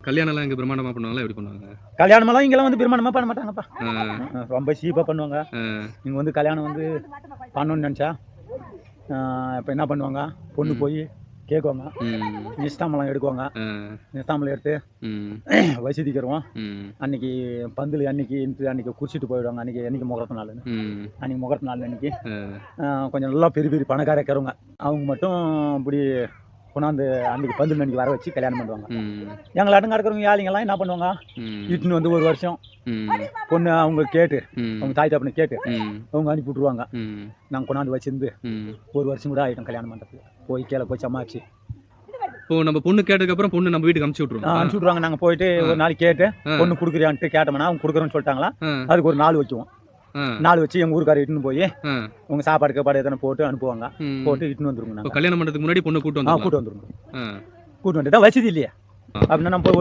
கல்யாணம்லாம் இங்க பிரம்மாண்டமா பண்ணுவாங்களா? எப்படி பண்ணுவாங்க? கல்யாணமெல்லாம் இங்கெல்லாம் வந்து பிரமாண்டமாக பண்ண மாட்டாங்கப்பா. ரொம்ப சீப்பாக பண்ணுவாங்க. இங்கே வந்து கல்யாணம் வந்து பண்ணணும்னு நினச்சா இப்போ என்ன பண்ணுவாங்க? பொண்ணு. போய் கேட்குவாங்க. ம், நிஷ்டாமலாம் எடுக்குவாங்க. நிஷ்டாமலம் எடுத்து வசதிக்கிறோம் அன்னைக்கு பந்தல் அன்னைக்கு அன்னைக்கு குடிச்சிட்டு போயிடுவாங்க. அன்னைக்கு என்னைக்கு முகூர்த்த நாள்னு. ம், அன்னைக்கு முகூர்த்த நாள் அன்னைக்கு. கொஞ்சம் நல்லா பெரிய பெரிய பணக்கார இருக்கிறவங்க. அவங்க மட்டும் இப்படி கொண்டாந்து அன்னைக்கு பந்தல் அன்னைக்கு வர வச்சு கல்யாணம் பண்ணுவாங்க. எங்களை அடங்க இருக்கிறவங்க ஏழைங்கெல்லாம் என்ன பண்ணுவாங்க? இட்டுன்னு வந்து ஒரு வருஷம் பொண்ணு அவங்க கேட்டு அவங்க தாய் தப்பனை கேட்டு அவங்க அனுப்பி விட்ருவாங்க ம், நாங்கள் கொண்டாந்து வச்சிருந்து. ஒரு வருஷம் கூட ஆகிட்டோம் கல்யாணம் பண்ணுறதுக்கு போய் கீழே போய் சமாளிச்சு. இப்போ நம்ம பொண்ணு கேட்டதுக்கு அப்புறம் பொண்ணு நம்ம வீட்டுக்கு அனுப்பிச்சு ஆ, விட்டுருவோம் அனுப்பிச்சு விட்ருவாங்க நாங்கள் போயிட்டு ஒரு நாளைக்கு கேட்டு. பொண்ணு கொடுக்குறியான்ட்டு கேட்டோம்னா அவங்க கொடுக்குறோன்னு சொல்லிட்டாங்களா? அதுக்கு ஒரு நாள் வைக்குவோம். நாள் வச்சு எங்கள் ஊருக்கார இட்டுன்னு போய் ஆ, உங்கள் சாப்பாடு கீப்பாடு எதனா போட்டு அனுப்புவாங்க. போட்டு இட்டுன்னு வந்துருங்க கல்யாணம் பண்றதுக்கு முன்னாடி பொண்ணு கூட்டு வந்து கூட்டு வந்துருங்க. கூட்டு வந்துட்டு தான் வசதி இல்லையா. அப்படின்னா நம்ம போய்